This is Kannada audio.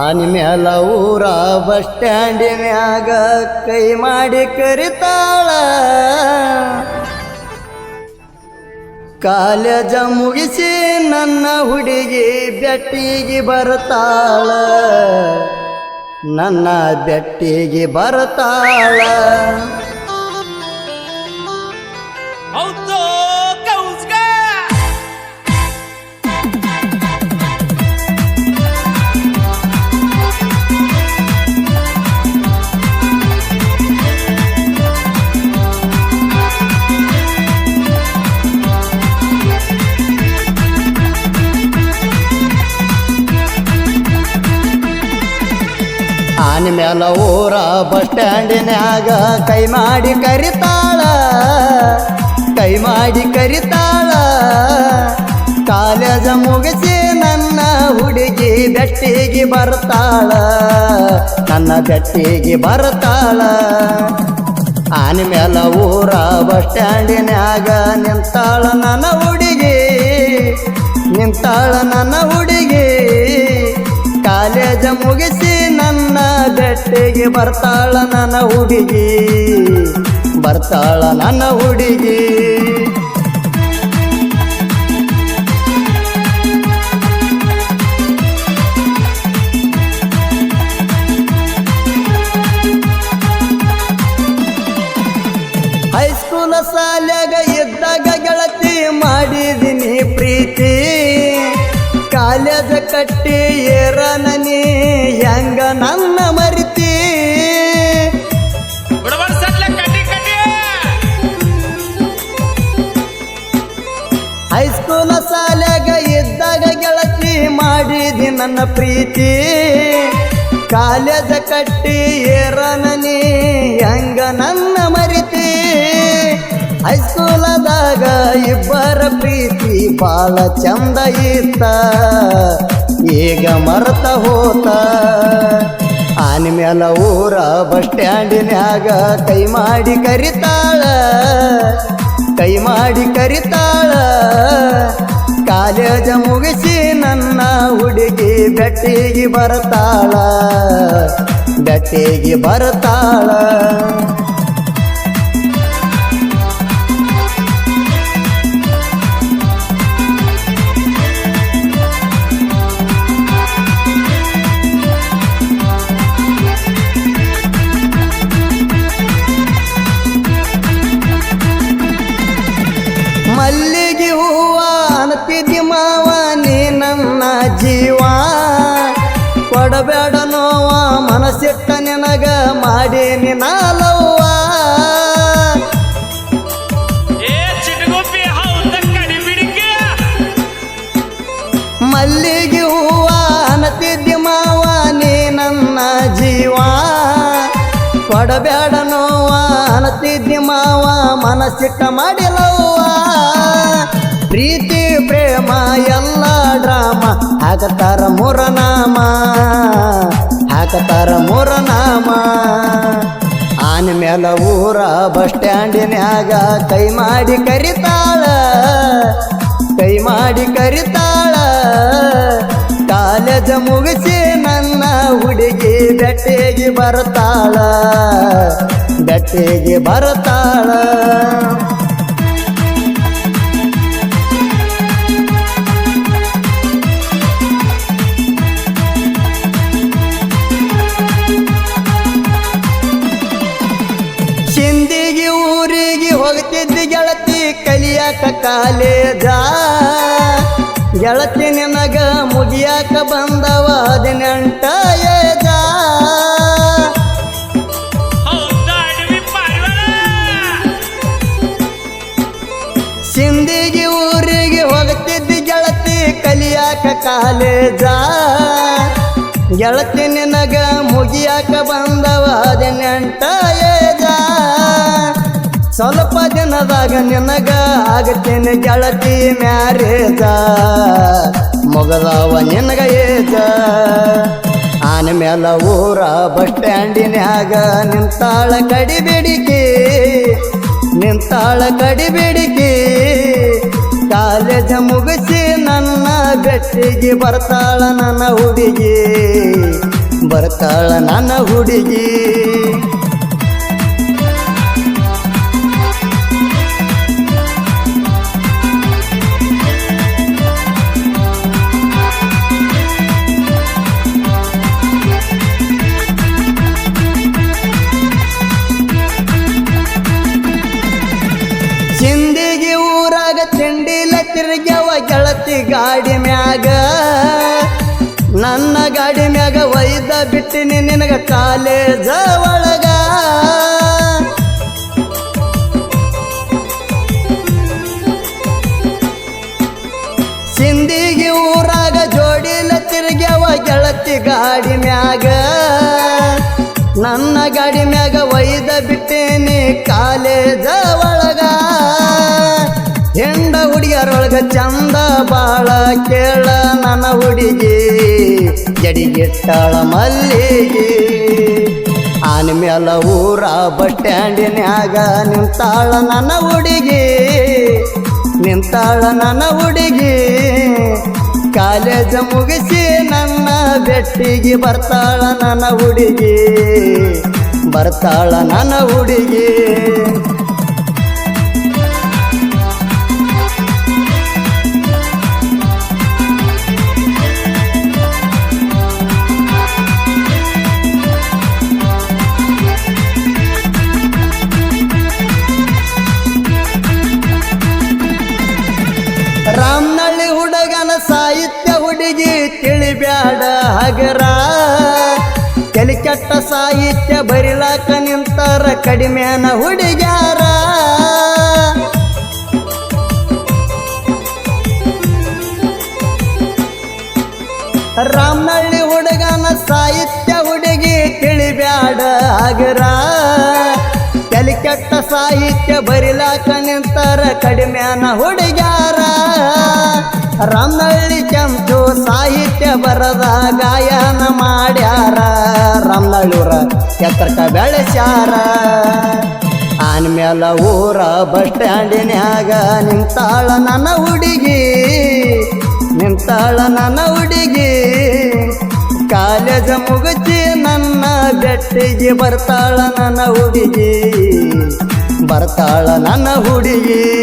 ಆನಿ ಮ್ಯಾಲ ಊರ ಬಸ್ ಸ್ಟ್ಯಾಂಡಿನ್ಯಾಗ ಕೈ ಮಾಡಿ ಕರಿತಾಳ. ಕಾಲೇಜ ಮುಗಿಸಿ ನನ್ನ ಹುಡುಗಿ ಬೆಟ್ಟಿಗೆ ಬರ್ತಾಳ. ನನ್ನ ಬೆಟ್ಟಿಗೆ ಬರ್ತಾಳ. ಊರ ಬಸ್ ಸ್ಟ್ಯಾಂಡಿನ್ಯಾಗ ಕೈ ಮಾಡಿ ಕರಿತಾಳ, ಕೈ ಮಾಡಿ ಕರಿತಾಳ. ಕಾಲೇಜ ಮುಗಿಸಿ ನನ್ನ ಹುಡುಗಿ ಬೆಟ್ಟಿಗೆ ಬರ್ತಾಳ, ನನ್ನ ಬೆಟ್ಟಿಗೆ ಬರ್ತಾಳ. ಆನೆ ಮೇಲ ಊರ ಬಸ್ ಸ್ಟ್ಯಾಂಡಿನ್ಯಾಗ ನಿಂತಾಳ ನನ್ನ ಹುಡುಗಿ, ನಿಂತಾಳ ನನ್ನ ಹುಡುಗಿ. ಕಾಲೇಜ ಮುಗಿಸಿ ಬೆಟ್ಟಿಗೆ ಬರ್ತಾಳ ನನ್ನ ಹುಡುಗಿ. ಬರ್ತಾಳ ನನ್ನ ಹುಡುಗಿ. ಹೈಸ್ಕೂಲ ಸಾಲ್ಯಾಗ ಇದ್ದಾಗ ಗೆಳತಿ ಮಾಡಿದಿನಿ ಪ್ರೀತಿ. ಕಾಲೇಜ ಕಟ್ಟಿ ಹೈಸ್ಕೂಲ ಸಾಲ್ಯಾಗ ಇದ್ದಾಗ ಗೆಳತಿ ಮಾಡಿದಿ ನನ್ನ ಪ್ರೀತಿ. ಕಾಲೇಜ ಕಟ್ಟಿ ಏರನನಿ ಹೆಂಗ ನನ್ನ ಮರಿತಿ. ಹೈಸ್ಕೂಲದಾಗ ಇಬ್ಬರ ಪ್ರೀತಿ ಬಾಳ ಚಂದ ಇತ್ತ. ಈಗ ಮರ್ತ ಹೋತ. ಆನೆ ಮ್ಯಾಲ ಊರ ಬಸ್ ಸ್ಟ್ಯಾಂಡಿನ್ಯಾಗ ಕೈ ಮಾಡಿ ಕರಿತಾಳ. ಕೈ ಮಾಡಿ ಕರಿತಾಳ. ಕಾಲೇಜ ಮುಗಿಸಿ ನನ್ನ ಹುಡುಗಿ ಬೆಟ್ಟಿಗೆ ಬರ್ತಾಳ. ಬೆಟ್ಟಿಗೆ ಬರ್ತಾಳ. ಕಡಿ ಮಲ್ಲಿಗೆ ಹೂವ ನತಿದ್ಯ ಮಾವ ನೀ ನನ್ನ ಜೀವ. ಕೊಡಬೇಡ ನೋವ ನತಿದ್ಯ ಮಾವ ಮನಸ್ಸಿಟ್ಟ ಮಾಡಿಲವ್ವ. ಪ್ರೀತಿ ಪ್ರೇಮ ಎಲ್ಲ ಡ್ರಾಮ. ಹಾಕತಾರ ಮೂರ ನಾಮ ಹಾಕತಾರ ಮೂರ ನಾಮ ಆನ ಮೇಲ ಊರ ಬಸ್ ಸ್ಟ್ಯಾಂಡಿನ್ಯಾಗ ಕೈ ಮಾಡಿ ಕರಿತಾಳ. ಕೈ ಮಾಡಿ ಕರಿತಾಳ. ಕಾಲೇಜ ಮುಗಿಸಿ ನನ್ನ ಹುಡುಗಿ ಬೆಟ್ಟೆಗೆ ಬರ್ತಾಳ. ಬೆಟ್ಟೆಗೆ ಬರ್ತಾಳ. ಕಲಿಯಾಕ ಕಾಲೇಜ ಗೆಳತಿ ನಿನಗ ಮುಗಿಯಾಕ ಬಂದವ ಹದಿನೆಂಟ ಏಜ ಸಿಂದಿಗೆ ಊರಿಗೆ ಹೋಗ್ತಿದ್ದಿ ಗೆಳತಿ ಕಲಿಯಾಕ ಕಾಲೇಜ ಗೆಳತಿ ನಿನಗ ಮುಗಿಯಾಕ ಬಂದವ ಹದಿನೆಂಟ ಸ್ವಲ್ಪ ದಿನದಾಗ ನಿನಗ ಆಗತ್ತೇನೆ ಗೆಳತಿ ಮ್ಯಾರೇಜ. ಮೊಗದವ ನಿನಗ ಏಜ. ಆನೆ ಮೇಲ ಊರ ಬಸ್ ಸ್ಟ್ಯಾಂಡಿನ್ಯಾಗ ನಿಂತಾಳ ಕಡಿಬೇಡಿಕೆ. ನಿಂತಾಳ ಕಡಿಬೇಡಿಕೆ. ಕಾಲೇಜ ಮುಗಿಸಿ ನನ್ನ ಬೆಟ್ಟ ಬೆಟ್ಟಿಗೆ ಬರ್ತಾಳ ನನ್ನ ಹುಡುಗಿ. ಬರ್ತಾಳ ನನ್ನ ಹುಡುಗಿ. ನನ್ನ ಗಾಡಿ ಮ್ಯಾಗ ಒಯ್ದ ಬಿಟ್ಟಿನಿ ನಿನಗ ಕಾಲೇಜ ಒಳಗ. ಸಿಂದಿಗೆ ಊರಾಗ ಜೋಡಿಲ ತಿರುಗ್ಯಾವ ಗೆಳತಿ ಗಾಡಿ ಮ್ಯಾಗ ನನ್ನ ಗಾಡಿ ಮ್ಯಾಗ ಒಯ್ದ ಬಿಟ್ಟೇನಿ ಕಾಲೇಜ ಒಳಗ. ಹೆಂಡ ಹುಡುಗಿಯರೊಳಗ ಚಂದ ಬಾಳ ಕೇಳ ನನ್ನ ಹುಡುಗಿ. ಜಡಿಗಿಟ್ಟಾಳ ಮಲ್ಲಿಗೆ. ಆನ್ಮೇಲ ಊರ ಬಸ್ ಸ್ಟ್ಯಾಂಡಿನ್ಯಾಗ ನಿಂತಾಳ ನನ್ನ ಹುಡುಗಿ. ನಿಂತಾಳ ನನ್ನ ಹುಡುಗಿ. ಕಾಲೇಜ ಮುಗಿಸಿ ನನ್ನ ಬೆಟ್ಟಿಗೆ ಬರ್ತಾಳ ನನ್ನ ಹುಡುಗಿ. ಬರ್ತಾಳ ನನ್ನ ಹುಡುಗಿ. ಕೆಟ್ಟ ಸಾಹಿತ್ಯ ಬರಿಲಾಕ ನಿಂತಾರ ಕಡಿಮೆನ ಹುಡುಗ್ಯಾರ. ರಾಮನಳ್ಳಿ ಹುಡುಗನ ಸಾಹಿತ್ಯ ಹುಡುಗಿ ತಿಳಿಬ್ಯಾಡ ಆಗರ ಕಲಿ ಕೆಟ್ಟ ಸಾಹಿತ್ಯ ಬರಿಲಾಕ ನಿಂತಾರ ಕಡಿಮೆನ ಹುಡುಗ್ಯಾರ. ರಾಮನಳ್ಳಿ ಕೆಂಪು ಸಾಹಿತ್ಯ ಬರದ ಗಾಯನ ಮಾಡ್ಯಾರ. ರಾಮನಳ್ಳೂರ ಎತ್ತರ್ಕ ಬೆಳೆಸ್ಯಾರ ಆನ್ಮೇಲ ಊರ ಬಸ್ ಸ್ಟ್ಯಾಂಡಿನ್ಯಾಗ ನಿಂತಾಳ ನನ್ನ ಹುಡುಗಿ. ನಿಂತಾಳ ನನ್ನ ಹುಡುಗಿ. ಕಾಲೇಜ ಮುಗಿಸಿ ನನ್ನ ಬೆಟ್ಟಿಗೆ ಬರ್ತಾಳ ನನ್ನ ಹುಡುಗಿ. ಬರ್ತಾಳ ನನ್ನ ಹುಡುಗಿ.